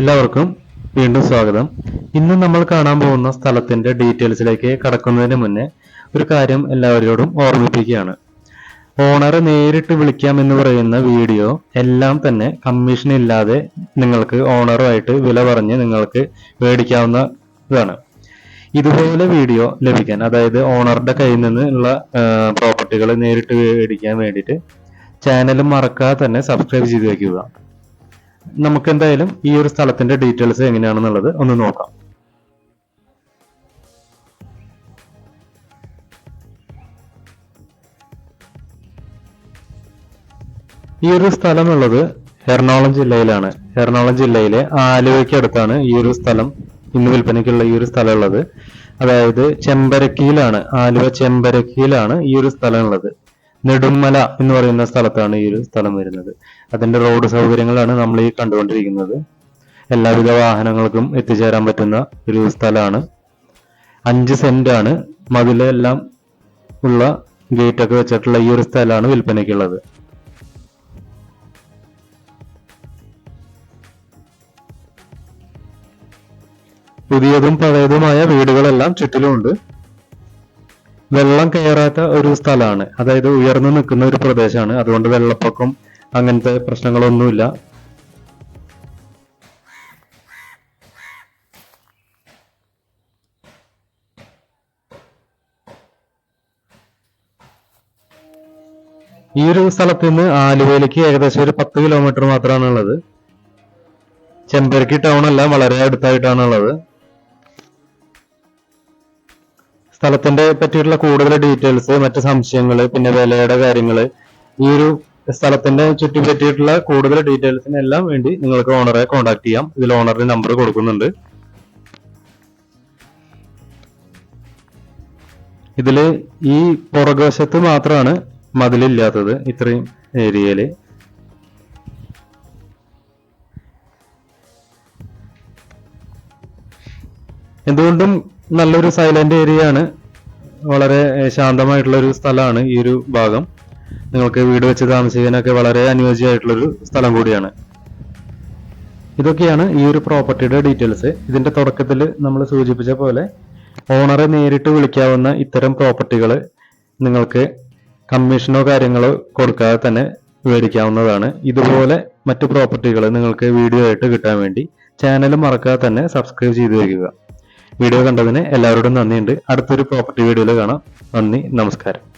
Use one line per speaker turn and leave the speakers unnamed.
എല്ലാവർക്കും വീണ്ടും സ്വാഗതം. ഇന്ന് നമ്മൾ കാണാൻ പോകുന്ന സ്ഥലത്തിന്റെ ഡീറ്റെയിൽസിലേക്ക് കടക്കുന്നതിന് മുന്നേ ഒരു കാര്യം എല്ലാവരോടും ഓർമ്മിപ്പിക്കുകയാണ്. ഓണറെ നേരിട്ട് വിളിക്കാം എന്ന് പറയുന്ന വീഡിയോ എല്ലാം തന്നെ കമ്മീഷൻ ഇല്ലാതെ നിങ്ങൾക്ക് ഓണറുമായിട്ട് വില പറഞ്ഞ് നിങ്ങൾക്ക് മേടിക്കാവുന്ന ഇതാണ് ഇതുപോലെ വീഡിയോ ലഭിക്കാൻ അതായത് ഓണറുടെ കയ്യിൽ നിന്ന് ഉള്ള പ്രോപ്പർട്ടികൾ നേരിട്ട് മേടിക്കാൻ വേണ്ടിയിട്ട് ചാനൽ മറക്കാതെ തന്നെ സബ്സ്ക്രൈബ് ചെയ്ത് വെക്കുക. നമുക്ക് എന്തായാലും ഈ ഒരു സ്ഥലത്തിന്റെ ഡീറ്റെയിൽസ് എങ്ങനെയാണെന്നുള്ളത് ഒന്ന് നോക്കാം. ഈ ഒരു സ്ഥലം ഉള്ളത് എറണാകുളം ജില്ലയിലാണ്. എറണാകുളം ജില്ലയിലെ ആലുവയ്ക്ക് അടുത്താണ് ഈ ഒരു സ്ഥലം ഇന്ന് വിൽപ്പനയ്ക്കുള്ള ഈ ഒരു സ്ഥലം ഉള്ളത് അതായത് ചെമ്പരക്കിയിലാണ് ആലുവ ചെമ്പരക്കിയിലാണ് ഈ ഒരു സ്ഥലം ഉള്ളത് നെടുമല എന്ന് പറയുന്ന സ്ഥലത്താണ് ഈ ഒരു സ്ഥലം വരുന്നത്. അതിന്റെ റോഡ് സൗകര്യങ്ങളാണ് നമ്മൾ ഈ കണ്ടുകൊണ്ടിരിക്കുന്നത്. എല്ലാവിധ വാഹനങ്ങൾക്കും എത്തിച്ചേരാൻ പറ്റുന്ന ഒരു സ്ഥലമാണ്. അഞ്ച് സെന്റ് ആണ്. മതിലെല്ലാം ഉള്ള ഗേറ്റ് ഒക്കെ വെച്ചിട്ടുള്ള ഈ ഒരു സ്ഥലമാണ് വിൽപ്പനയ്ക്കുള്ളത്. പുതിയതും പഴയതുമായ വീടുകളെല്ലാം ചുറ്റിലുമുണ്ട്. വെള്ളം കയറാത്ത ഒരു സ്ഥലമാണ് അതായത് ഉയർന്നു നിൽക്കുന്ന ഒരു പ്രദേശമാണ്. അതുകൊണ്ട് വെള്ളപ്പൊക്കം അങ്ങനത്തെ പ്രശ്നങ്ങളൊന്നുമില്ല. ഈ ഒരു സ്ഥലത്ത് നിന്ന് ആലുവയിലേക്ക് ഏകദേശം ഒരു പത്ത് കിലോമീറ്റർ മാത്രമാണ് ഉള്ളത് ചെമ്പരക്കി ടൗൺ അല്ല വളരെ അടുത്തായിട്ടാണ് ഉള്ളത് സ്ഥലത്തിന്റെ പറ്റിയിട്ടുള്ള കൂടുതൽ ഡീറ്റെയിൽസ് മറ്റ് സംശയങ്ങൾ പിന്നെ വിലയുടെ കാര്യങ്ങൾ ഈ ഒരു സ്ഥലത്തിന്റെ ചുറ്റിപ്പറ്റിയിട്ടുള്ള കൂടുതൽ ഡീറ്റെയിൽസിന് എല്ലാം വേണ്ടി നിങ്ങൾക്ക് ഓണറെ കോൺടാക്ട് ചെയ്യാം. ഇതിൽ ഓണറിന്റെ നമ്പർ കൊടുക്കുന്നുണ്ട്. ഇതിൽ ഈ പുറകുവശത്ത് മാത്രമാണ് മതിലില്ലാത്തത് ഇത്രയും ഏരിയയിൽ എന്തുകൊണ്ടും നല്ലൊരു സൈലന്റ് ഏരിയ ആണ്. വളരെ ശാന്തമായിട്ടുള്ള ഒരു സ്ഥലമാണ് ഈ ഒരു ഭാഗം. നിങ്ങൾക്ക് വീട് വെച്ച് താമസിക്കാനൊക്കെ വളരെ അനുയോജ്യമായിട്ടുള്ള ഒരു സ്ഥലം കൂടിയാണ്. ഇതൊക്കെയാണ് ഈ ഒരു പ്രോപ്പർട്ടിയുടെ ഡീറ്റെയിൽസ്. ഇതിന്റെ തുടക്കത്തിൽ നമ്മൾ സൂചിപ്പിച്ച പോലെ ഓണറെ നേരിട്ട് വിളിക്കാവുന്ന ഇത്തരം പ്രോപ്പർട്ടികൾ നിങ്ങൾക്ക് കമ്മീഷനോ കാര്യങ്ങളോ കൊടുക്കാതെ തന്നെ മേടിക്കാവുന്നതാണ് ഇതുപോലെ മറ്റു പ്രോപ്പർട്ടികൾ നിങ്ങൾക്ക് വീഡിയോ ആയിട്ട് കിട്ടാൻ വേണ്ടി ചാനൽ മറക്കാതെ തന്നെ സബ്സ്ക്രൈബ് ചെയ്ത് വയ്ക്കുക. വീഡിയോ കണ്ടതിന് എല്ലാവരോടും നന്ദിയുണ്ട്. അടുത്തൊരു പ്രോപ്പർട്ടി വീഡിയോയിൽ കാണാം. നന്ദി നമസ്കാരം.